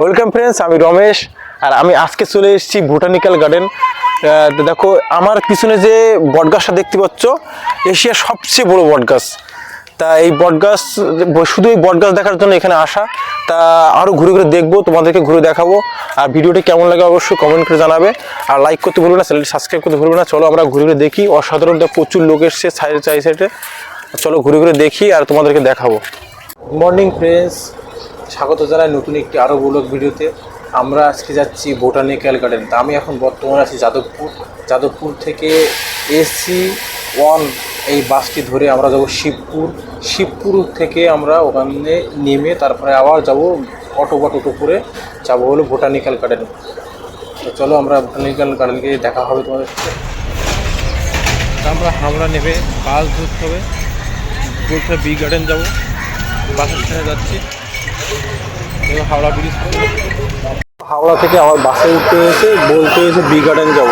Welcome friends আমি রমেশ, আর আমি আজকে চলে এসেছি বোটানিক্যাল গার্ডেন দেখো, আমার পিছনে যে বটগাছটা দেখতে পাচ্ছ, এশিয়ার সবচেয়ে বড় বটগাছ। তা এই বটগাছ, শুধু এই বটগাছ দেখার জন্য এখানে আসা। তা আরও ঘুরে ঘুরে দেখব, তোমাদেরকে ঘুরে দেখাবো। আর ভিডিওটি কেমন লাগে অবশ্যই কমেন্ট করে জানাবে। আর লাইক করতে ভুলবে না, চ্যানেলটি সাবস্ক্রাইব করতে ভুলবে না। চলো আমরা ঘুরে ঘুরে দেখি, অসাধারণ প্রচুর লোক এসছে সাইডে চাই সাইডে চলো ঘুরে ঘুরে দেখি আর তোমাদেরকে দেখাবো। মর্নিং ফ্রেন্ডস স্বাগত জানাই নতুন একটি আরও ব্লগ ভিডিওতে। আমরা আজকে যাচ্ছি বোটানিক্যাল গার্ডেন। তা আমি এখন বর্তমানে আছি যাদবপুর। যাদবপুর থেকে এসি ওয়ান এই বাসটি ধরে আমরা যাব শিবপুর। শিবপুর থেকে আমরা ওখানে নেমে তারপরে আবার যাব অটো বা টোটো করে যাব হলো বোটানিক্যাল গার্ডেন। তো চলো আমরা বোটানিক্যাল গার্ডেনকে দেখা হবে তোমাদের সাথে। আমরা হাওড়া নেবে বাস ধরতে হবে। বি গার্ডেন যাব। বাসের স্ট্যান্ডে যাচ্ছি। হাওড়া ব্রিজ। হাওড়া থেকে আবার বাসে উঠতে এসে বলতে এসে বি গার্ডেন যাব।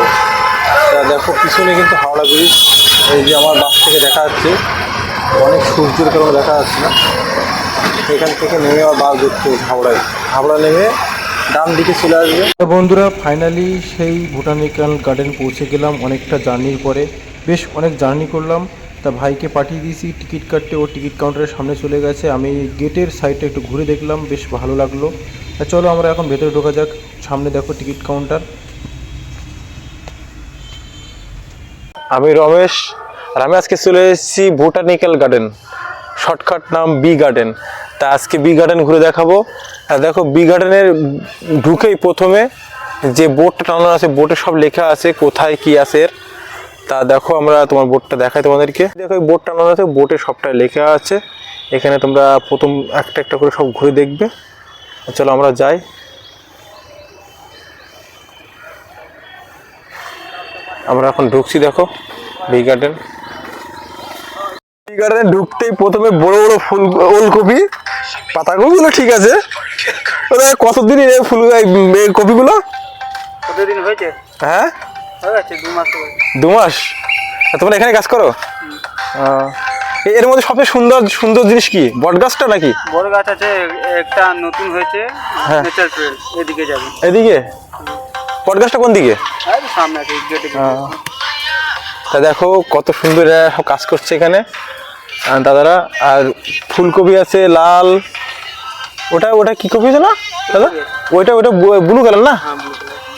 তা দেখো পিছনে কিন্তু হাওড়া ব্রিজ। এই যে আমার বাস থেকে দেখা যাচ্ছে অনেক সূর্যের কারণে দেখা যাচ্ছে না। এখান থেকে নেমে আবার বাস ধরতে হবে হাওড়ায়। হাওড়া নেমে ডান দিকে চলে আসবে। বন্ধুরা ফাইনালি সেই বোটানিক্যাল গার্ডেন পৌঁছে গেলাম অনেকটা জার্নির পরে। বেশ অনেক জার্নি করলাম। তা ভাইকে পাঠিয়ে দিয়েছি। টিকিট কাটতে ও টিকিট কাউন্টারের সামনে চলে গেছে। আমি গেটের সাইডটা একটু ঘুরে দেখলাম, বেশ ভালো লাগল। তা চলো আমরা এখন ভেতরে ঢোকা যাক। সামনে দেখো টিকিট কাউন্টার। আমি রমেশ, আর আমি আজকে চলে এসেছি বোটানিক্যাল গার্ডেন। শর্টকাট নাম বি গার্ডেন। তা আজকে বি গার্ডেন ঘুরে দেখাবো। আর দেখো বি গার্ডেনের ঢুকেই প্রথমে যে বোর্ডটা টানানো আছে বোর্ডে সব লেখা আছে কোথায় কি আছে এর। তা দেখো আমরা তোমার বোর্ডটা দেখাই তোমাদেরকে। দেখো এই বোর্ড টানানো আছে বোর্ডে সবটাই লেখা আছে। এখানে তোমরা প্রথম একটা একটা করে সব ঘুরে দেখবে। চলো আমরা যাই। আমরা এখন ঢুকছি দেখো বি গার্ডেন বি গার্ডেনে ঢুকতেই প্রথমে বড় বড় ফুল ওলকপি পাতাগুলো ঠিক আছে। কতদিন এই ফুল এই কপিগুলো? কতদিন হয়েছে? হ্যাঁ? দু মাস হয়ে তোমরা এখানে কাজ করো? এর মধ্যে সবচেয়ে সুন্দর সুন্দর জিনিস কি? বট গাছটা নাকি? বড় গাছ আছে একটা নতুন হয়েছে হ্যাঁ। এদিকে যাবে। এদিকে? বট গাছটা কোন দিকে? সামনে আছে তা দেখো কত সুন্দর সব কাজ করছে এখানে। দাদারা আর ফুলকপি আছে লাল। ওটা ওটা কি কপি আছে না? দাদা? ওইটা ওইটা ব্লু কালার না? হ্যাঁ।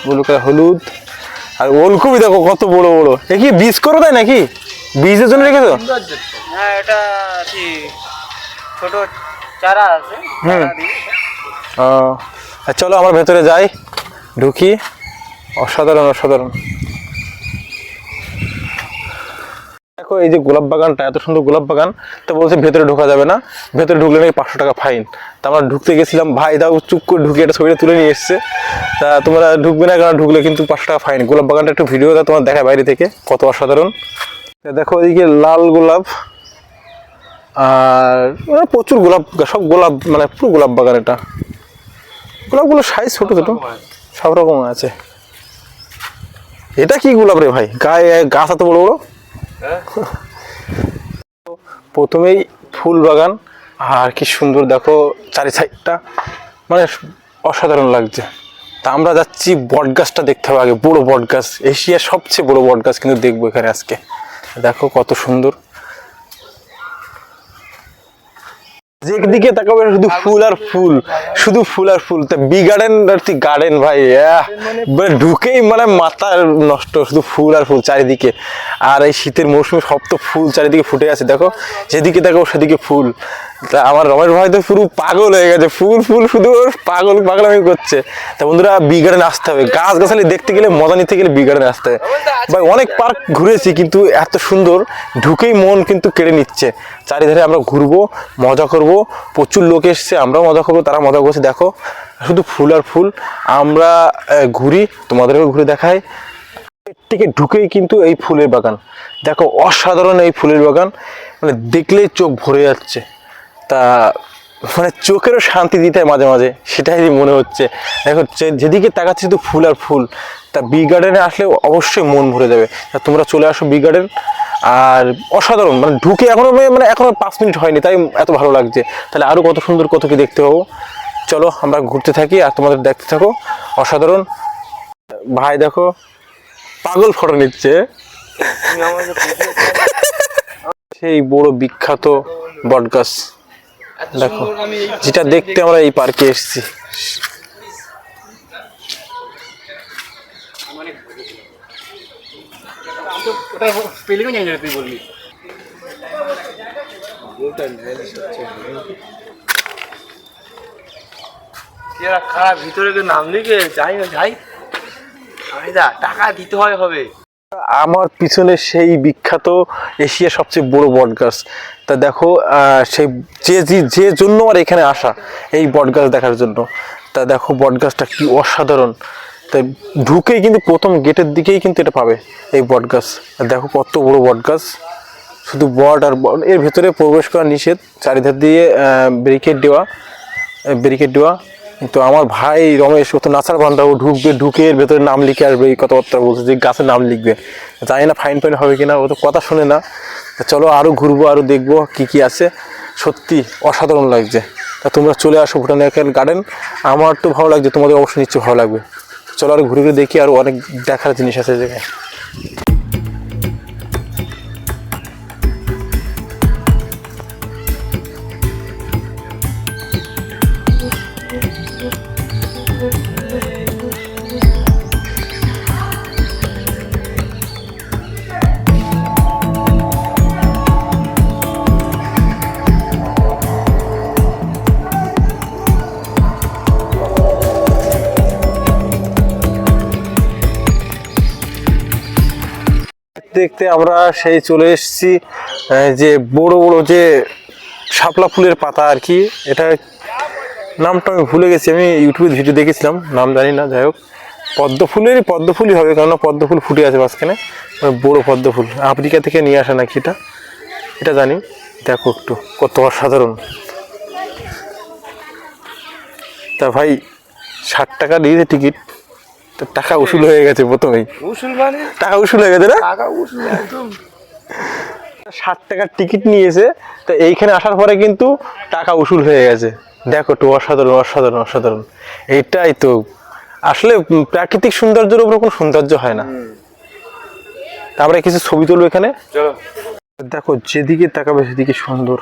ব্লু কালার হলুদ। আর ওলকপি দেখো কত বড় বড়। এ কি বীজ করে দেয় নাকি? বীজের জন্য রেখেছো? হ্যাঁ এটা কি ছোট চারা আছে হুম। চলো আমার ভেতরে যাই ঢুকি। অসাধারণ অসাধারণ। দেখো, এই যে গোলাপ বাগানটা, এত সুন্দর গোলাপ বাগান, তো বলছে ভেতরে ঢোকা যাবে না। ভেতরে ঢুকলে নাকি পাঁচশো টাকা ফাইন। তা আমরা ঢুকতে গেছিলাম, ভাই দাও, চুপ করে ঢুকে একটা ছবিটা তুলে নিয়ে এসছে। তা তোমরা ঢুকবে না কারণ ঢুকলে কিন্তু পাঁচশো টাকা ফাইন। গোলাপ বাগানটা একটু ভিডিও দাও, তোমার দেখায় বাইরে থেকে, কত অসাধারণ। দেখো এদিকে লাল গোলাপ, আর মানে প্রচুর গোলাপ, সব গোলাপ মানে পুরো গোলাপ বাগান এটা। গোলাপগুলো সাইজ ছোট ছোট, সব রকম আছে। এটা কি গোলাপ রে ভাই? গায়ে, গাছ এত বড় বড়? প্রথমেই ফুল বাগান, আর কি সুন্দর দেখো চারি সাইডটা মানে অসাধারণ লাগছে। তা আমরা যাচ্ছি বট গাছটা দেখতে হবে আগে, বড় বট গাছ এশিয়ার সবচেয়ে বড় বট গাছ কিন্তু দেখব এখানে আজকে। দেখো কত সুন্দর। যেদিকে তাকাবে শুধু ফুল আর ফুল, শুধু ফুল আর ফুল। তা বি গার্ডেন আর কি গার্ডেন ভাই মানে ঢুকেই মানে মাথা নষ্ট, শুধু ফুল আর ফুল চারিদিকে। আর এই শীতের মৌসুমে সব তো ফুল চারিদিকে ফুটে আছে, দেখো? যেদিকে দেখো সেদিকে ফুল। তা আমার রমেশ ভাই তো পুরো পাগল হয়ে গেছে, ফুল ফুল শুধু ওর পাগল পাগলামি করছে। তা বন্ধুরা, বি গার্ডেন আসতে হবে। গাছ গাছালি দেখতে গেলে, মজা নিতে গেলে বি গার্ডেন আসতে হবে। ভাই, অনেক পার্ক ঘুরেছি, কিন্তু এত সুন্দর, ঢুকেই মন কিন্তু কেড়ে নিচ্ছে। চারিধারে আমরা ঘুরবো, মজা করব, প্রচুর লোক এসছে, আমরাও মজা করব, তারা মজা করছে। দেখো, শুধু ফুল আর ফুল, আমরা ঘুরি, তোমাদেরকেও ঘুরে দেখাই। থেকে ঢুকেই কিন্তু এই ফুলের বাগান। দেখো, অসাধারণ এই ফুলের বাগান। মানে দেখলেই চোখ ভরে যাচ্ছে। তা মানে চোখেরও শান্তি দিতে হয় মাঝে মাঝে সেটাই মনে হচ্ছে। দেখো যেদিকে তাকাচ্ছি শুধু ফুল আর ফুল তা বি গার্ডেনে আসলে অবশ্যই মন ভরে যাবে। তা তোমরা চলে আসো বি গার্ডেন আর অসাধারণ মানে ঢুকে এখনও মানে এখনও পাঁচ মিনিট হয়নি তাই এত ভালো লাগছে। তাহলে আরও কত সুন্দর কত কি দেখতে পাবো। চলো আমরা ঘুরতে থাকি আর তোমাদের দেখতে থাকো অসাধারণ। ভাই দেখো পাগল ফটো নিচ্ছে। সেই বড় বিখ্যাত বটগাছ। দেখো যেটা দেখতে আমরা এই পার্কে এসেছি। খারাপ ভিতরে নাম লিখে যাই না যাই। দা টাকা দিতে হয় হবে। আমার পিছনে সেই বিখ্যাত এশিয়ার সবচেয়ে বড় বটগাছ। তা দেখো সেই যে যে- জন্য আর এখানে আসা, এই বটগাছ দেখার জন্য। তা দেখো বটগাছটা কি অসাধারণ। তাই ঢুকেই কিন্তু প্রথম গেটের দিকেই কিন্তু এটা পাবে এই বটগাছ। আর দেখো কত বড় বটগাছ। শুধু বট আর বট, এর ভেতরে প্রবেশ করা নিষেধ, চারিধার দিয়ে ব্যারিকেড দেওয়া ব্যারিকেড দেওয়া। কিন্তু আমার ভাই রমেশ, ও তো নাচার বান্ধা ও ঢুকবে, ঢুকে এর ভেতরে নাম লিখে আসবে, এই কথাবার্তা বলছে যে গাছের নাম লিখবে। জানি না ফাইন ফাইন হবে কিনা, ও তো কথা শুনে না। চলো আরও ঘুরবো আরও দেখব কি কি আছে। সত্যি অসাধারণ লাগছে। তা তোমরা চলে আসো ভুটানিক্যাল গার্ডেন আমার তো ভালো লাগছে, তোমাদের অবশ্যই নিশ্চয়ই ভালো লাগবে। চলো আর ঘুরে ঘুরে দেখি, আর অনেক দেখার জিনিস আছে জায়গায়। দেখতে আমরা সেই চলে এসেছি যে বড় বড় যে শাপলা ফুলের পাতা আর কি এটা নামটা আমি ভুলে গেছি, আমি ইউটিউবে ভিডিও দেখেছিলাম, নাম জানি না, যাই হোক। পদ্ম ফুলেরই পদ্ম ফুলই হবে, কেননা পদ্ম ফুল ফুটে আছে মাঝখানে বড় পদ্ম ফুল আফ্রিকা থেকে নিয়ে আসা নাকি এটা? এটা জানি। দেখো একটু, কত অসাধারণ। তা ভাই, ষাট টাকা দিয়েছে টিকিট তো টাকা উসুল হয়ে গেছে প্রথমেই। উসুল মানে? টাকা উসুল হয়ে গেছে না? টাকা উসুল একদম। ষাট টাকার টিকিট নিয়েছে তো এইখানে আসার পরে কিন্তু টাকা উসুল হয়ে গেছে। দেখো একটু অসাধারণ অসাধারণ অসাধারণ। এইটাই তো। আসলে প্রাকৃতিক সৌন্দর্যের উপর কোনো সৌন্দর্য হয় না। তারপরে কিছু ছবি তুলবো এখানে। দেখো যেদিকে তাকাবে সেদিকে সুন্দর।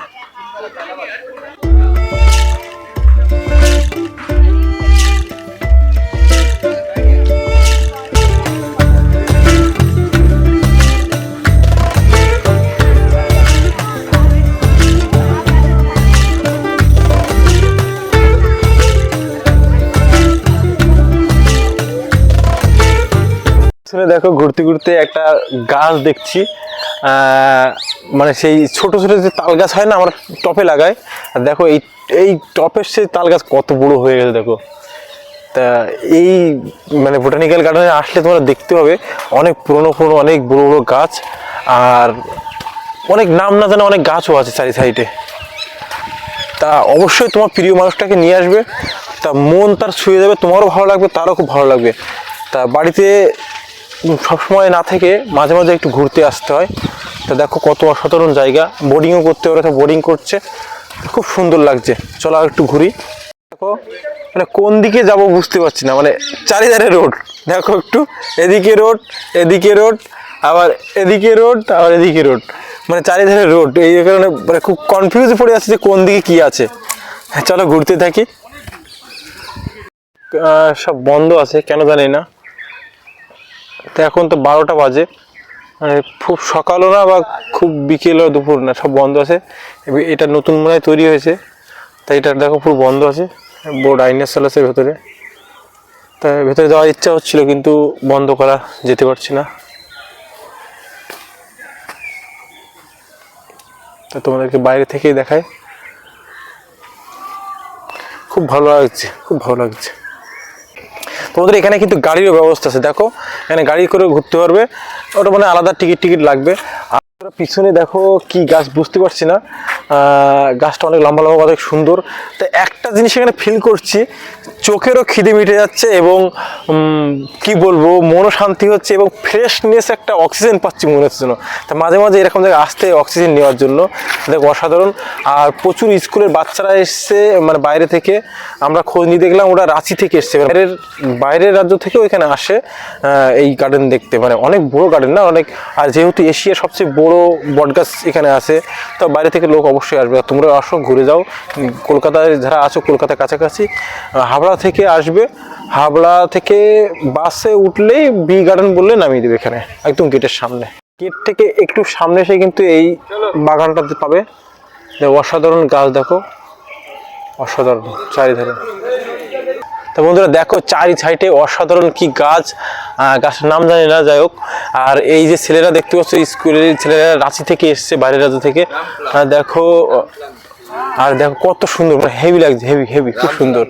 ঘুরতে ঘুরতে একটা গাছ দেখছি মানে সেই ছোট ছোট যে তাল গাছ হয় না, আমরা টপে লাগাই আর দেখো, এই এই টপের সেই তাল গাছ কত বড় হয়ে গেছে, দেখো। তা এই মানে বোটানিক্যাল গার্ডেনে আসলে তোমরা দেখতে হবে অনেক পুরনো পুরনো, অনেক বড় বড় গাছ, আর অনেক নাম না জানা অনেক গাছও আছে চারি সাইডে। তা অবশ্যই তোমার প্রিয় মানুষটাকে নিয়ে আসবে, তা মন তার ছুঁয়ে যাবে, তোমারও ভালো লাগবে, তারও খুব ভালো লাগবে। তা বাড়িতে সবসময় না থেকে মাঝে মাঝে একটু ঘুরতে আসতে হয়। তা দেখো কত অসাধারণ জায়গা। বোর্ডিংও করতে পারে বোর্ডিং করছে। খুব সুন্দর লাগছে। চলো একটু ঘুরি। দেখো মানে কোন দিকে যাব বুঝতে পারছি না। মানে চারিধারে রোড। দেখো একটু এদিকে রোড এদিকে রোড আবার এদিকে রোড আবার এদিকে রোড। মানে চারিধারে রোড। এই কারণে মানে খুব কনফিউজে পড়ে যাচ্ছে যে কোন দিকে কি আছে। হ্যাঁ, চলো ঘুরতে থাকি। সব বন্ধ আছে কেন জানি না। তো এখন তো বারোটা বাজে। মানে খুব সকালও না বা খুব বিকেলও দুপুর না, সব বন্ধ আছে। এটা নতুন মনে হয় তৈরি হয়েছে। তাই এটা দেখো পুরো বন্ধ আছে বড় ডাইনোসর আছে ভেতরে। তাই ভেতরে যাওয়ার ইচ্ছা হচ্ছিল কিন্তু বন্ধ করা যেতে পারছি না। তা তোমাদেরকে বাইরে থেকেই দেখায় খুব ভালো লাগছে, খুব ভালো লাগছে। তোমাদের এখানে কিন্তু গাড়িরও ব্যবস্থা আছে, দেখো। এখানে গাড়ি করে ঘুরতে পারবে। ওটা মানে আলাদা টিকিট টিকিট লাগবে। আর পিছনে দেখো কি গাছ, বুঝতে পারছি না। গাছটা অনেক লম্বা লম্বা, অনেক সুন্দর। তো একটা জিনিস এখানে ফিল করছি, চোখেরও খিদে মিটে যাচ্ছে এবং কি বলব, মনও শান্তি হচ্ছে এবং ফ্রেশনেস একটা অক্সিজেন পাচ্ছি মনে হচ্ছে যেন। তা মাঝে মাঝে এরকম জায়গায় আসতে অক্সিজেন নেওয়ার জন্য। দেখ, অসাধারণ। আর প্রচুর স্কুলের বাচ্চারা এসছে মানে বাইরে থেকে। আমরা খোঁজ নিয়ে দেখলাম, ওরা রাঁচি থেকে এসছে। বাইরের বাইরের রাজ্য থেকেও এখানে আসে এই গার্ডেন দেখতে। মানে অনেক বড় গার্ডেন না, অনেক আর যেহেতু এশিয়ার সবচেয়ে বড় বটগাছ এখানে আছে, তো বাইরে থেকে লোক অবশ্যই আসবে। আর তোমরা আসো, ঘুরে যাও। কলকাতায় যারা আছো, কলকাতার কাছাকাছি হাবড়া থেকে আসবে। হাবড়া থেকে বাসে উঠলেই বি গার্ডেন বললে নামিয়ে দেবে এখানে, একদম গেটের সামনে। গেট থেকে একটু সামনে এসে কিন্তু এই বাগানটা পাবে অসাধারণ গাছ দেখো। অসাধারণ, চারিধারে। তো বন্ধুরা দেখো চারি সাইডে অসাধারণ কি গাছ গাছের নাম জানি না, যাই হোক। আর এই যে ছেলেরা দেখতে পাচ্ছ, স্কুলের ছেলেরা রাঁচি থেকে এসছে বাইরের রাজ্য থেকে। দেখো, আর দেখো কত সুন্দর মানে হেভি লাগছে হেভি হেভি খুব সুন্দর।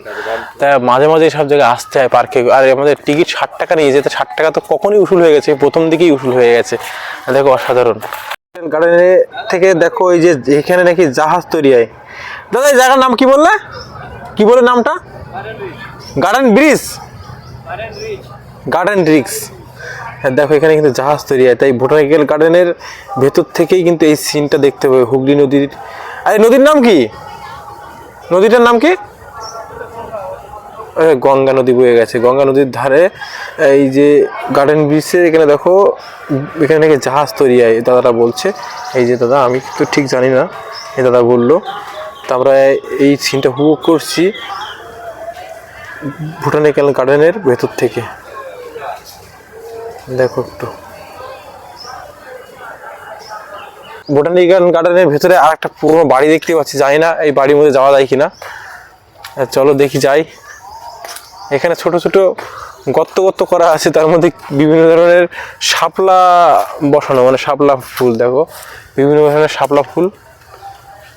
তা মাঝে মাঝে সব জায়গায় আসতে হয় পার্কে আর আমাদের টিকিট ষাট টাকা নিয়ে যেতে, ষাট টাকা তো কখনই উসুল হয়ে গেছে, প্রথম দিকেই উসুল হয়ে গেছে। দেখো অসাধারণ। গার্ডেনে থেকে দেখো এই যে এখানে নাকি জাহাজ তৈরি হয়। দাদা, এই জায়গার নাম কি বললে? কি বলে নামটা? গার্ডেন ব্রিজ গার্ডেন রিক্স হ্যাঁ দেখো, এখানে কিন্তু জাহাজ তৈরি হয়, তাই বোটানিক্যাল গার্ডেনের ভেতর থেকেই কিন্তু এই সিনটা দেখতে পাবে হুগলি নদীর। আরে, নদীর নাম কি? নদীটার নাম কি? গঙ্গা নদী বয়ে গেছে, গঙ্গা নদীর ধারে, এই যে গার্ডেন ব্রিজে এখানে দেখো, এখানে নাকি জাহাজ তৈরি হয় দাদাটা বলছে। এই যে দাদা, আমি তো ঠিক জানি না, এই দাদা বলল। তা আমরা এই সিনটা হুবো করছি। বোটানিক্যাল গার্ডেনের ভেতর থেকে। দেখো একটু। বোটানিক্যাল গার্ডেনের ভেতরে আর একটা পুরোনো বাড়ি দেখতে পাচ্ছি জানি না এই বাড়ির মধ্যে যাওয়া যায় কিনা। আহ, চলো দেখি যাই। এখানে ছোট ছোট গর্ত গর্ত করা আছে তার মধ্যে বিভিন্ন ধরনের শাপলা বসানো মানে শাপলা ফুল দেখো। বিভিন্ন ধরনের শাপলা ফুল।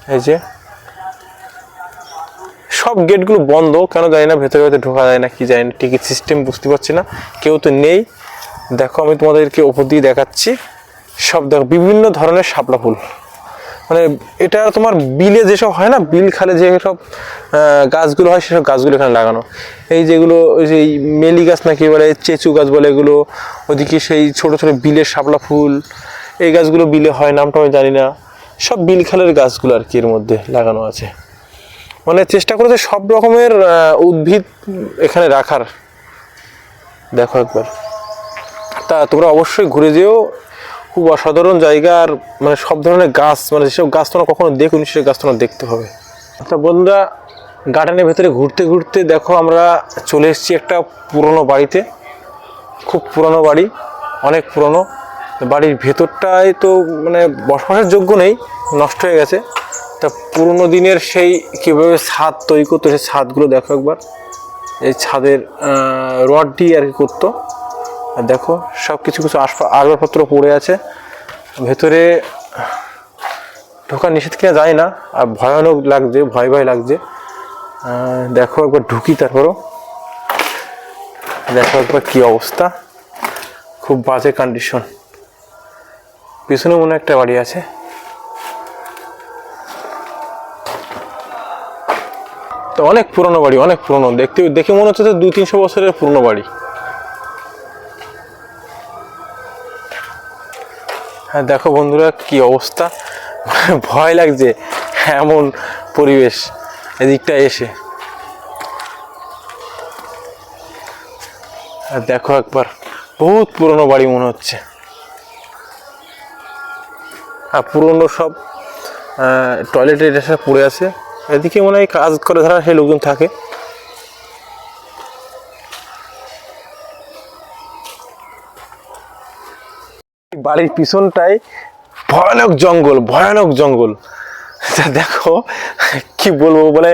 এই যে। সব গেটগুলো বন্ধ। কেন জানি না, ভেতরে ভেতরে ঢোকা যায় না, কি জানি না, টিকিট সিস্টেম বুঝতে পারছি না। কেউ তো নেই। দেখো, আমি তোমাদেরকে ওপর দিয়ে দেখাচ্ছি। সব দেখো, বিভিন্ন ধরনের শাপলা ফুল। মানে এটা তোমার বিলে যেসব হয় না, বিল খালে যেসব গাছগুলো হয়, সেসব গাছগুলো এখানে লাগানো। এই যেগুলো, ওই যে মেলি গাছ নাকি বলে, চেচু গাছ বলে এগুলো, ওদিকে সেই ছোট ছোট বিলের শাপলা ফুল। এই গাছগুলো বিলে হয়, নামটা আমি জানি না। সব বিল খালের গাছগুলো আর কি এর মধ্যে লাগানো আছে। মানে চেষ্টা করেছে সব রকমের উদ্ভিদ এখানে রাখার। দেখো একবার। তা তোমরা অবশ্যই ঘুরে যেও। খুব অসাধারণ জায়গা আর মানে সব ধরনের গাছ মানে যেসব গাছ তোমরা কখনো দেখুন সেই গাছ তোমরা দেখতে হবে তা বন্ধুরা, গার্ডেনের ভেতরে ঘুরতে ঘুরতে দেখো আমরা চলে এসেছি একটা পুরনো বাড়িতে। খুব পুরনো বাড়ি, অনেক পুরনো। বাড়ির ভেতরটায় তো মানে বসবাসের যোগ্য নেই, নষ্ট হয়ে গেছে। তা পুরনো দিনের সেই কীভাবে ছাদ তৈরি করতো, সেই ছাদগুলো দেখো একবার। এই ছাদের রড দিয়ে আর কি করতো। আর দেখো সব কিছু কিছু আসবা আসবাবপত্র পড়ে আছে। ভেতরে ঢোকা নিষেধ কিনা যায় না, আর ভয়ানক লাগছে, ভয় ভয় লাগছে। দেখো একবার ঢুকি তারপরও। দেখো একবার কী অবস্থা। খুব বাজে কন্ডিশন পিছনে মনে একটা বাড়ি আছে। তো অনেক পুরনো বাড়ি, অনেক পুরনো। দেখতে, দেখে মনে হচ্ছে যে দুই তিনশো বছরের পুরনো বাড়ি। হ্যাঁ দেখো বন্ধুরা কি অবস্থা। ভয় লাগছে এমন পরিবেশ এদিকটা এসে। আর দেখো একবার, বহুত পুরনো বাড়ি মনে হচ্ছে। আর পুরনো সব টয়লেটের এটা পড়ে আছে। এদিকে মনে হয় কাজ করে ধরা সেই লোকজন থাকে। বাড়ির পিছনটায় ভয়ানক জঙ্গল ভয়ানক জঙ্গল। তা দেখো, কি বলব বলে,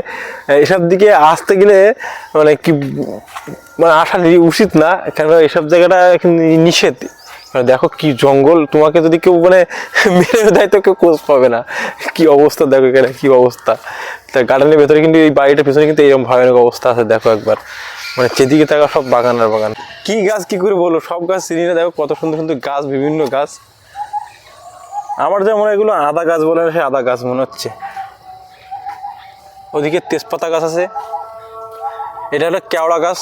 এসব দিকে আসতে গেলে মানে কি মানে আসা উচিত না কেন এসব জায়গাটা নিষেধ। মানে দেখো কি জঙ্গল, তোমাকে যদি কেউ মানে মেরে দেয় তো কেউ খোঁজ পাবে না। কি অবস্থা দেখো এখানে, কি অবস্থা। তা গার্ডেনের ভেতরে কিন্তু এই বাড়িটার পিছনে কিন্তু এরকম ভয়ানক অবস্থা আছে, দেখো একবার। মানে যেদিকে থাকা সব বাগান আর বাগান। কি গাছ, কি করে বলো, সব গাছ চিনি না, দেখো কত সুন্দর সুন্দর গাছ, বিভিন্ন গাছ। আমার যেমন এগুলো আদা গাছ বলে সে আদা গাছ মনে হচ্ছে। ওদিকে তেজপাতা গাছ আছে। এটা হলো কেওড়া গাছ।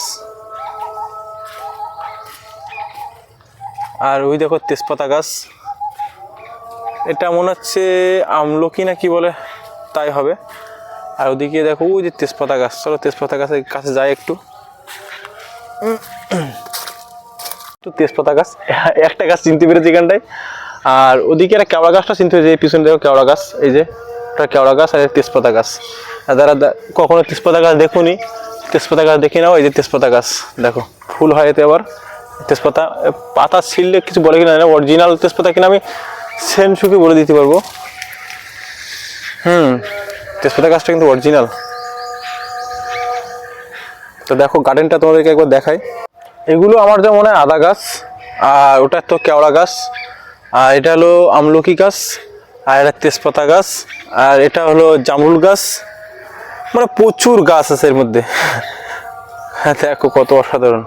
আর ওই দেখো তেজপাতা গাছ। এটা মনে হচ্ছে আমলকি না কি বলে, তাই হবে। আর ওদিকে দেখো, ওই যে তেজপাতা গাছ। চলো তেজপাতা গাছের কাছে যায় একটু। তো তেজপাতা গাছ, একটা গাছ চিনতে পেরেছি এখানটায়। আর ওদিকে একটা কেওড়া গাছটা চিনতে পেরেছি, এই পিছনে দেখো কেওড়া গাছ, এই যে একটা কেওড়া গাছ আর তেজপাতা গাছ। যারা কখনো তেজপাতা গাছ দেখুনি, তেজপাতা গাছ দেখে নাও, এই যে তেজপাতা গাছ। দেখো, ফুল হয় এতে আবার। তেজপাতা পাতা ছিললে কিছু বলে কিনা অরিজিনাল তেজপাতা কিনা আমি সেন শুকে বলে দিতে পারব। হুম, তেজপাতা গাছটা কিন্তু অরিজিনাল তো দেখো গার্ডেনটা তোমাদেরকে একবার দেখাই। এগুলো আমার যেমন মনে হয় আদা গাছ, আর ওটা তো কেওড়া গাছ, আর এটা হলো আমলকি গাছ, আর এটা তেজপাতা গাছ, আর এটা হলো জামরুল গাছ। মানে প্রচুর গাছ আছে এর মধ্যে। হ্যাঁ দেখো কত অসাধারণ।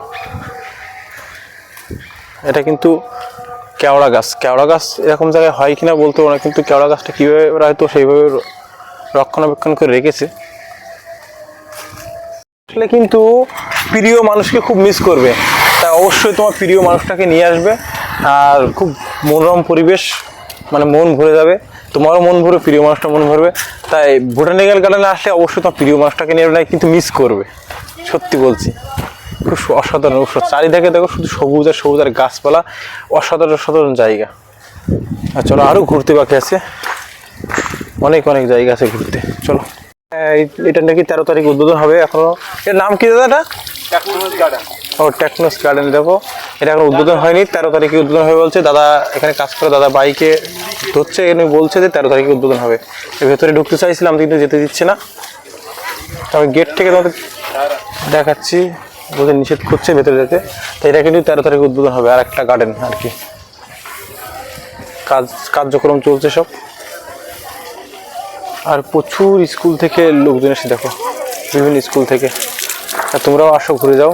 এটা কিন্তু কেওড়া গাছ। কেওড়া গাছ এরকম জায়গায় হয় কিনা বলতে না, কিন্তু কেওড়া গাছটা কীভাবে ওরা হয়তো সেইভাবে রক্ষণাবেক্ষণ করে রেখেছে। আসলে কিন্তু প্রিয় মানুষকে খুব মিস করবে। তাই অবশ্যই তোমার প্রিয় মানুষটাকে নিয়ে আসবে। আর খুব মনোরম পরিবেশ মানে মন ভরে যাবে। তোমারও মন ভরে, প্রিয় মানুষটা মন ভরবে। তাই বোটানিক্যাল গার্ডেনে আসলে অবশ্যই তোমার প্রিয় মানুষটাকে নিয়ে কিন্তু মিস করবে। সত্যি বলছি। খুব অসাধারণ চারিদিকে দেখো শুধু সবুজ আর সবুজ আর গাছপালা অসাধারণ অসাধারণ জায়গা। আর চলো আরও ঘুরতে বাকি আছে। অনেক অনেক জায়গা আছে ঘুরতে। চলো। এটা নাকি তেরো তারিখ উদ্বোধন হবে এখনও। এর নাম কি দাদা এটা? ও টেকনোস গার্ডেন দেখো। এটা এখন উদ্বোধন হয়নি তেরো তারিখে উদ্বোধন হবে বলছে। দাদা এখানে কাজ করে দাদা বাইকে ধরছে এখানে বলছে যে তেরো তারিখে উদ্বোধন হবে। এর ভেতরে ঢুকতে চাইছিলাম কিন্তু যেতে দিচ্ছে না। তো আমি গেট থেকে তোমাদের দেখাচ্ছি। বলতে নিষেধ করছে ভেতরে যেতে। তো এটা কিন্তু তেরো তারিখে উদ্বোধন হবে আর একটা গার্ডেন আর কি। কাজ কার্যক্রম চলছে সব। আর প্রচুর স্কুল থেকে লোকজন এসে দেখো বিভিন্ন স্কুল থেকে। আর তোমরাও আসো ঘুরে যাও।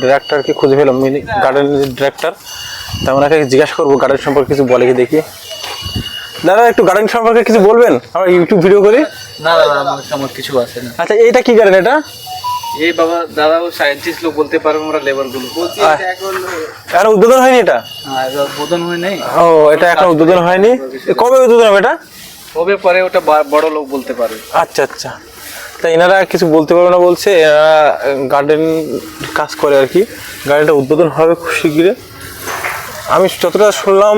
ডিরেক্টরকে খুঁজে পেলাম মিনি গার্ডেনের ডিরেক্টর তা ওনাকে জিজ্ঞাসা করব গার্ডেন সম্পর্কে কিছু বলে কি দেখি। দাদা একটু গার্ডেন সম্পর্কে কিছু বলবেন? আমরা ইউটিউব ভিডিও করি। না দাদা আমার কিছু আছে না। আচ্ছা এইটা কি গার্ডেন এটা? এই বাবা দাদা ও সায়েন্টিস্ট লোক বলতে পারবে আমরা লেবারগুলো। এখন উদ্বোধন হয়নি এটা? হ্যাঁ এবার বোধন হয় নাই। ও এটা এখন উদ্বোধন হয়নি। এ কবে উদ্বোধন হবে এটা? কবে পরে ওটা বড় লোক বলতে পারবে। আচ্ছা আচ্ছা। তা এনারা কিছু বলতে পারবে না বলছে এনারা গার্ডেন কাজ করে আর কি। গার্ডেনটা উদ্বোধন হবে খুব শিগগিরই। আমি যতটা শুনলাম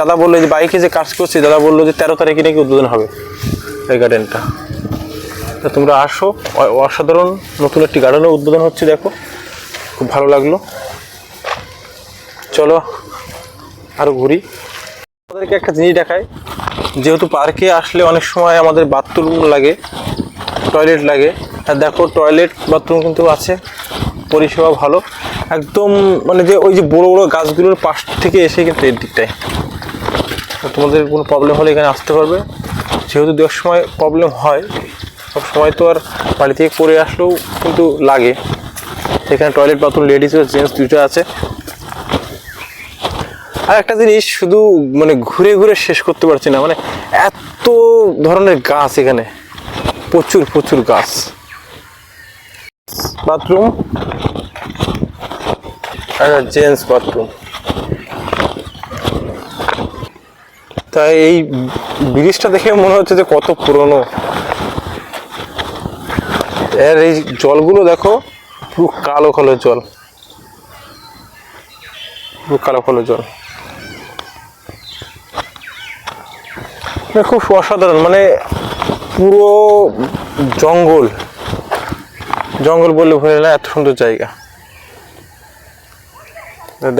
দাদা বলল যে বাইকে যে কাজ করছে দাদা বলল যে তেরো তারিখে নাকি উদ্বোধন হবে এই গার্ডেনটা তোমরা আসো। অসাধারণ নতুন একটি গার্ডেনের উদ্বোধন হচ্ছে, দেখো। খুব ভালো লাগল। চলো আরও ঘুরি। আমাদেরকে একটা জিনিস দেখায় যেহেতু পার্কে আসলে অনেক সময় আমাদের বাথরুম লাগে, টয়লেট লাগে। আর দেখো, টয়লেট, বাথরুম কিন্তু আছে। পরিষেবা ভালো। একদম মানে যে ওই যে বড় বড় গাছগুলোর পাশ থেকে এসে কিন্তু এর দিকটায়। তোমাদের কোনো প্রবলেম হলে এখানে আসতে পারবে। যেহেতু দেওয়ার সময় প্রবলেম হয় সব সময় তো আর বাড়ি থেকে করে আসলেও কিন্তু লাগে। এখানে টয়লেট বাথরুম লেডিস ও জেন্টস দুটো আছে। আর একটা জিনিস শুধু মানে ঘুরে ঘুরে শেষ করতে পারছি না মানে এত ধরনের গাছ এখানে। প্রচুর প্রচুর গাছ। বাথরুম আর জেন্টস বাথরুম তাই এই ব্রিজটা দেখে মনে হচ্ছে যে কত পুরনো। এর এই জলগুলো দেখো, পুরো কালো কালো জল। পুরো কালো কালো জল। খুব অসাধারণ মানে পুরো জঙ্গল। জঙ্গল বললে ভরে না, এত সুন্দর জায়গা।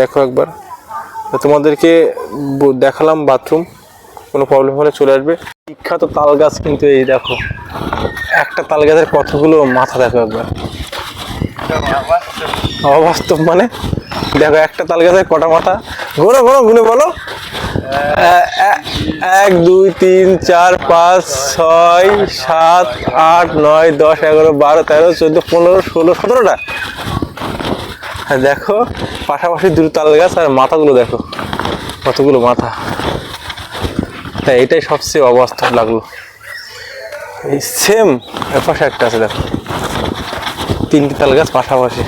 দেখো একবার। তোমাদেরকে দেখালাম বাথরুম, কোনো প্রবলেম হলে চলে আসবে। বিখ্যাত তাল গাছ কিন্তু এই দেখো। একটা তাল গাছের কতগুলো মাথা দেখো একবার। অবাস্তব মানে? দেখো, একটা তাল গাছের কটা মাথা? ঘোরো ঘোরো গুনে বলো। এক, দুই, তিন, চার, পাঁচ, ছয়, সাত, আট, নয়, দশ, এগারো, বারো, তেরো, চোদ্দ, পনেরো, ষোলো, সতেরোটা। হ্যাঁ দেখো, পাশাপাশি দুটো তাল গাছ আর মাথাগুলো দেখো, কতগুলো মাথা। হ্যাঁ এটাই সবচেয়ে অবাস্তব লাগল। এই সেম পাশে একটা আছে, দেখো। তিনটি তাল গাছ পাশাপাশি।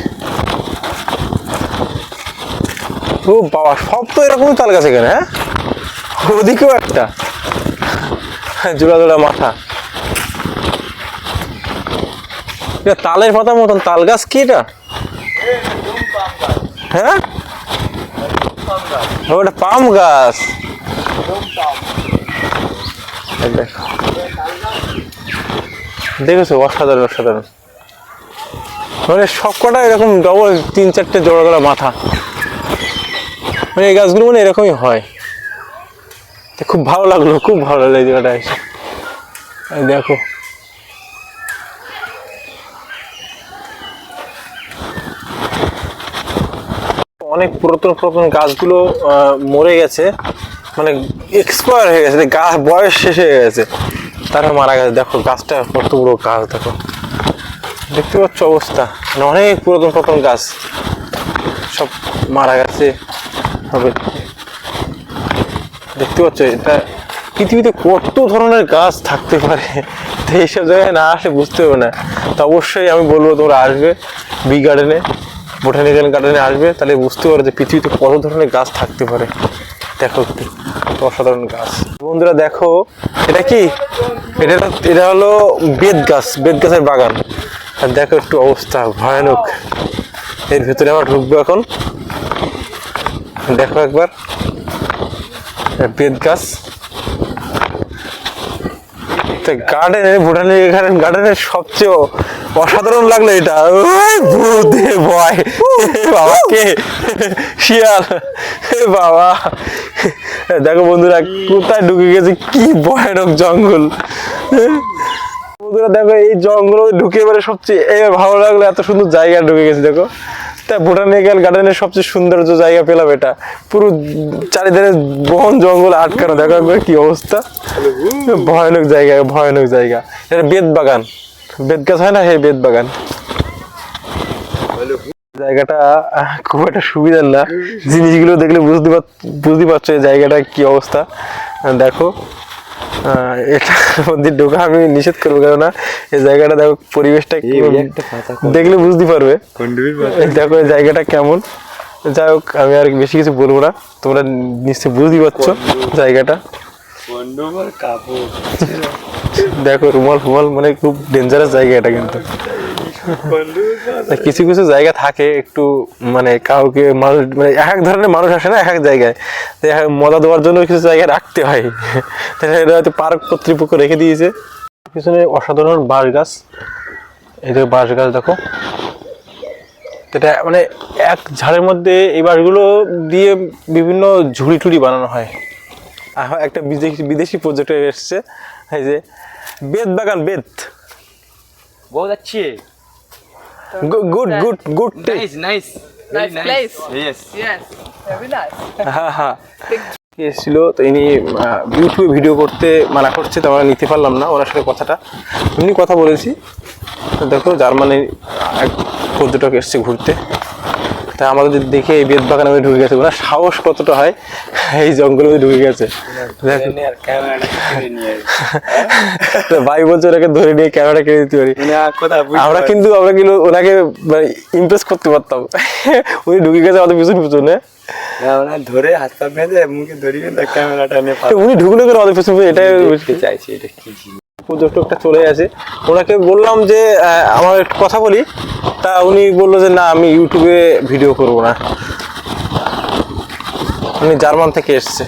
ও বাবা, সব তো এরকমই তাল গাছ এখানে হ্যাঁ? ওদিকেও একটা। জোড়া জোড়া মাথা। এটা তালের পাতার মতন তাল গাছ কি এটা? হ্যাঁ? ওটা পাম গাছ। দেখো। দেখেছ? অসাধারণ অসাধারণ। মানে সবকটা এরকম ডবল তিন চারটে জোড়া জোড়া মাথা। মানে এই গাছগুলো মানে এরকমই হয়। খুব ভালো লাগল, খুব ভালো লাগল এই জায়গাটা এসে দেখো। অনেক পুরাতন পুরাতন গাছগুলো মরে গেছে। মানে এক্সপায়ার হয়ে গেছে। গাছ বয়স শেষ হয়ে গেছে। তারা মারা গেছে। দেখো, গাছটা কত বড় গাছ, দেখো। দেখতে পাচ্ছ অবস্থা? মানে অনেক পুরাতন পুরাতন গাছ। সব মারা গেছে। হবে। দেখতে পাচ্ছ, এটা পৃথিবীতে কত ধরনের গাছ থাকতে পারে? তো এইসব জায়গায় না আসলে বুঝতে হবে না। তো অবশ্যই আমি বলব, তোমরা আসবে বি গার্ডেনে বোটানিক্যাল গার্ডেনে আসবে, তাহলে বুঝতে পারবে যে পৃথিবীতে কত ধরনের গাছ থাকতে পারে। দেখো, অসাধারণ গাছ। বন্ধুরা, দেখো, এটা কি? এটা এটা হলো বেত গাছ, বেত গাছের বাগান। আর দেখো, একটু অবস্থা ভয়ানক। এর ভেতরে আমরা ঢুকবো এখন। দেখো একবার। বেত গাছ। গার্ডেনের বোটানিক গার্ডেন গার্ডেনের সবচেয়ে অসাধারণ লাগল এটা। ভূতে ভয়। বাবা, কে? শিয়াল। বাবা। দেখো বন্ধুরা, কোথায় ঢুকে গেছে? কি ভয়ানক জঙ্গল। বন্ধুরা, দেখো এই জঙ্গল ঢুকে এবারে সবচেয়ে ভালো লাগল, এত সুন্দর জায়গা ঢুকে গেছে, দেখো। তা বোটানিক্যাল গার্ডেনের সবচেয়ে সৌন্দর্য জায়গা পেলাম এটা। পুরো চারিধারে বন জঙ্গল আটকানো, দেখো কি অবস্থা। ভয়ানক জায়গা ভয়ানক জায়গা। এটা বেদ বাগান বেত গাছ হয় না? হে বেত বাগান। জায়গাটা খুব একটা সুবিধার না। জিনিসগুলো দেখলে বুঝতে বুঝতে পারছ এই জায়গাটা কি অবস্থা। দেখো আহ, এটা মধ্যে ঢোকা আমি নিষেধ করব কেননা এই জায়গাটা দেখো পরিবেশটা দেখলে বুঝতে পারবে। দেখো এই জায়গাটা কেমন। যাই হোক আমি আর বেশি কিছু বলব না। তোমরা নিশ্চয়ই বুঝতে পারছ জায়গাটা। দেখো রুমাল ফুমাল মানে খুব ডেঞ্জারাস জায়গা এটা কিন্তু। কিছু কিছু জায়গা থাকে একটু মানে কাউকে মানুষ মানে এক এক ধরনের মানুষ আসে না এক এক জায়গায়। মজা দেওয়ার জন্য কিছু জায়গায় রাখতে হয়। তাহলে এটা হয়তো পার্ক কর্তৃপক্ষ রেখে দিয়েছে। পিছনে অসাধারণ বাঁশ গাছ। এই যে বাঁশ গাছ দেখো। এটা মানে এক ঝাড়ের মধ্যে এই বাঁশগুলো দিয়ে বিভিন্ন ঝুড়ি টুড়ি বানানো হয়। একটা বিদেশি বিদেশি পর্যটক এসছে। এই যে বেদ বাগান বেদ বহুত আছে good good good nice nice nice yes yes very nice হ্যাঁ হ্যাঁ। এসেছিল? তো ইনি ইউটিউবে ভিডিও করতে মানা করছে তো আমরা নিতে পারলাম না ওনার সাথে কথাটা। এমনি কথা বলেছি। দেখো জার্মানির এক পর্যটক এসছে ঘুরতে। তা আমাদের যদি দেখে এই বেদ বাগানে ঢুকে গেছে। ওনার সাহস কতটা হয় এই জঙ্গলে ঢুকে গেছে। তো ভাই বলছে ওনাকে ধরে নিয়ে ক্যামেরা কিনে দিতে পারি। আমরা কিন্তু আমরা কিন্তু ওনাকে ইমপ্রেস করতে পারতাম। উনি ঢুকে গেছে আমাদের পিছনে পিছনে। ধরে হাত পা বেঁধে মুখে ধরিয়ে ক্যামেরাটা নিয়ে উনি ঢুকলো করে আমাদের পিছনে? এটাই চাইছি এটা কি পর্যটকটা চলে আসে। ওনাকে বললাম যে আমার একটু কথা বলি। তা উনি বলল যে, না, আমি ইউটিউবে ভিডিও করব না। উনি জার্মান থেকে এসছে।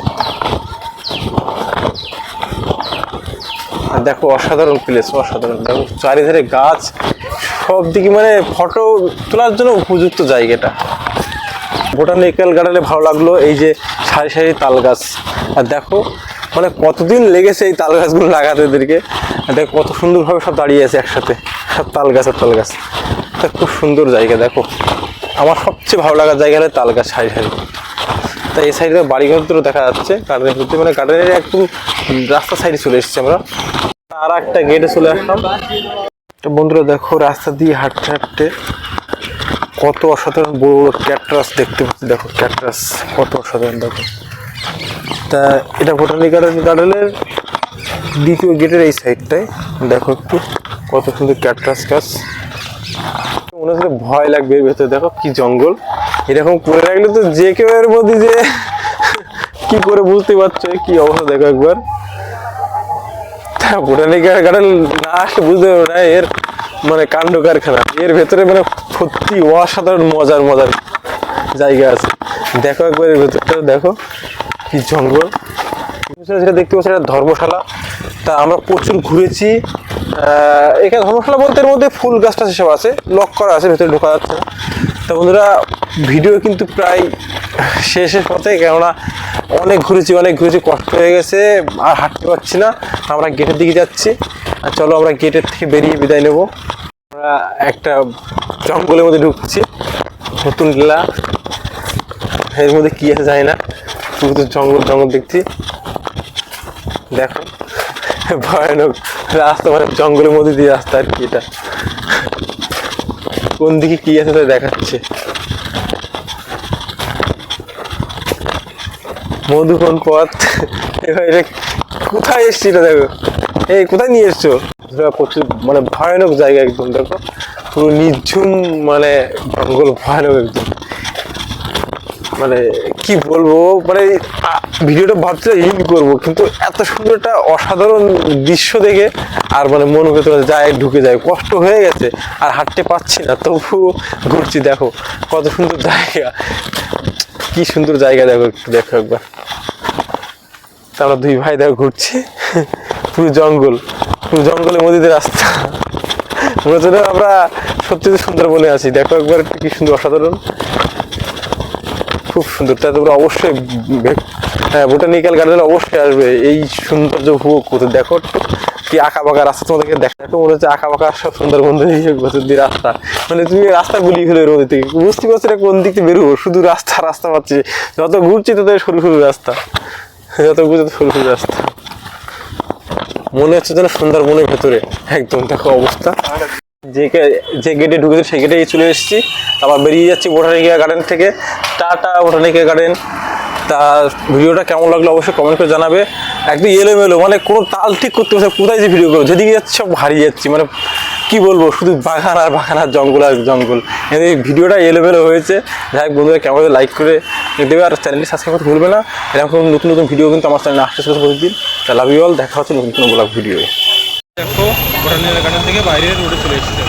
দেখো, অসাধারণ প্লেস অসাধারণ। দেখো, চারিধারে গাছ, সব দিকে মানে ফটো তোলার জন্য উপযুক্ত জায়গাটা। বোটানিক্যাল গার্ডেনে ভালো লাগল, এই যে সারি সারি তাল গাছ। আর দেখো মানে কতদিন লেগেছে এই তাল গাছগুলো লাগাতে এদেরকে? দেখো, কত সুন্দরভাবে সব দাঁড়িয়ে আছে একসাথে। সব তাল গাছ আর তাল গাছ। তা খুব সুন্দর জায়গা, দেখো। আমার সবচেয়ে ভালো লাগার জায়গা হলো তাল গাছ সারি সারি। তা এই সাইডে বাড়িঘর দেখা যাচ্ছে গার্ডেনের ভিতরে মানে গার্ডেনের একদম রাস্তা সাইডে চলে এসেছি আমরা। আর একটা গেটে চলে আসলাম। বন্ধুরা, দেখো, রাস্তা দিয়ে হাঁটতে হাঁটতে কত অসাধারণ বড় বড় ক্যাটরাস দেখতে পাচ্ছি। দেখো ক্যাটরাস কত অসাধারণ, দেখো। তা এটা বোটানিক্যাল গার্ডেনের দ্বিতীয় গেটের এই সাইডটায় দেখো একটু কত সুন্দর ক্যাটরাস গাছ। মনে হচ্ছে ভয় লাগবে ভেতরে। দেখো কি জঙ্গল। এরকম করে রাখলে তো যে কেউ এর মধ্যে যে কি করে বুঝতে পারছ, কি অবস্থা দেখো একবার। বোটানিক্যাল গার্ডেন না আসলে বুঝতে পারবে না, এর মানে কাণ্ড কারখানা। এর ভেতরে মানে সত্যি অসাধারণ মজার মজার জায়গা আছে। দেখো একবার এর ভেতরটা, দেখো। কি জঙ্গল যেটা দেখতে পাচ্ছি এটা ধর্মশালা। তা আমরা প্রচুর ঘুরেছি। এখানে ধর্মশালা বলতে এর মধ্যে ফুল গাছটা সেসব আছে, লক করা আছে, ভেতরে ঢোকা যাচ্ছে তা বন্ধুরা, ভিডিও কিন্তু প্রায় শেষের পথে, কেননা অনেক ঘুরেছি অনেক ঘুরেছি, কষ্ট হয়ে গেছে, আর হাঁটতে পারছি না। আমরা গেটের দিকে যাচ্ছি। আর চলো আমরা গেটের থেকে বেরিয়ে বিদায় নেব। আমরা একটা জঙ্গলের মধ্যে ঢুকছি। নতুন লীলা এর মধ্যে কী আছে যায় না। শুধু জঙ্গল জঙ্গল দেখছি। দেখো, ভয়ানক রাস্তা মানে জঙ্গলের মধ্যে দিয়ে রাস্তা আর কি এটা। কোন দিকে কি আছে তা দেখাচ্ছে। মধুকন পথ। এবার এটা কোথায় এসছি এটা দেখো? এই কোথায় নিয়ে এসছো? প্রচুর মানে ভয়ানক জায়গা একদম, দেখো। পুরো নির্ঝুম মানে জঙ্গল ভয়ানক একদম। মানে কি বলব? মানে ভিডিওটা ভাবছিলাম এডিট করব, কিন্তু এত সুন্দর একটা অসাধারণ দৃশ্য দেখে আর মানে মন ভেতরে যায়, ঢুকে যায়, কষ্ট হয়ে গেছে আর হাঁটতে পারছি না। তবু ঘুরছি, দেখো, কত সুন্দর জায়গা। কি সুন্দর জায়গা, দেখো, একটু দেখো একবার। তা আমরা দুই ভাই, দেখো, ঘুরছি। পুরো জঙ্গল, পুরো জঙ্গলের মধ্যে রাস্তা। মনে আমরা সত্যি সুন্দরবনে আছি। দেখো একবার একটু কি সুন্দর, অসাধারণ। খুব সুন্দর। তাই তোমরা অবশ্যই হ্যাঁ বোটানিক্যাল গার্ডেনে অবশ্যই আসবে। এই সৌন্দর্য উপভোগ করতে। দেখো কি আঁকা বাঁকা রাস্তা তোমাদেরকে দেখা মনে হচ্ছে আঁকা বাঁকা সব সুন্দরবন দিয়ে রাস্তা। মানে তুমি রাস্তা গুলিয়ে ফেলে রোদ থেকে বুঝতে পারছ না কোন দিক থেকে বেরোবো? শুধু রাস্তা রাস্তা পাচ্ছি যত ঘুরছি তত সরু সরু রাস্তা। যত ঘুরছি তত সরু সরু রাস্তা। মনে হচ্ছে যেন সুন্দরবনের ভেতরে। একদম দেখো অবস্থা। যে যে গেটে ঢুকেছে সেই গেটেই চলে এসেছি। আবার বেরিয়ে যাচ্ছি বোটানিকা গার্ডেন থেকে। টাটা বোটানিকা গার্ডেন তা ভিডিওটা কেমন লাগল অবশ্যই কমেন্ট করে জানাবে। একদম এলোমেলো মানে কোনো তাল ঠিক করতে পারছে কোথায় যে ভিডিও করব যেদিকে যাচ্ছে সব হারিয়ে যাচ্ছি। মানে কি বলব, শুধু বাগান আর বাগান আর জঙ্গল আর জঙ্গল। এই ভিডিওটা এলোমেলো হয়েছে। যাই হোক বন্ধুরা কেমন লাইক করে দেবে আর চ্যানেলটি সাবস্ক্রাইব করতে ভুলবে না। এরকম নতুন নতুন ভিডিও কিন্তু আমার চ্যানেলে আসতে চলেছে প্রতিদিন। তা লাভ অল দেখা হচ্ছে নতুন ব্লগ ভিডিও দেখো বোটানিক্যাল গার্ডেন থেকে বাইরে রোডে চলে এসেছে।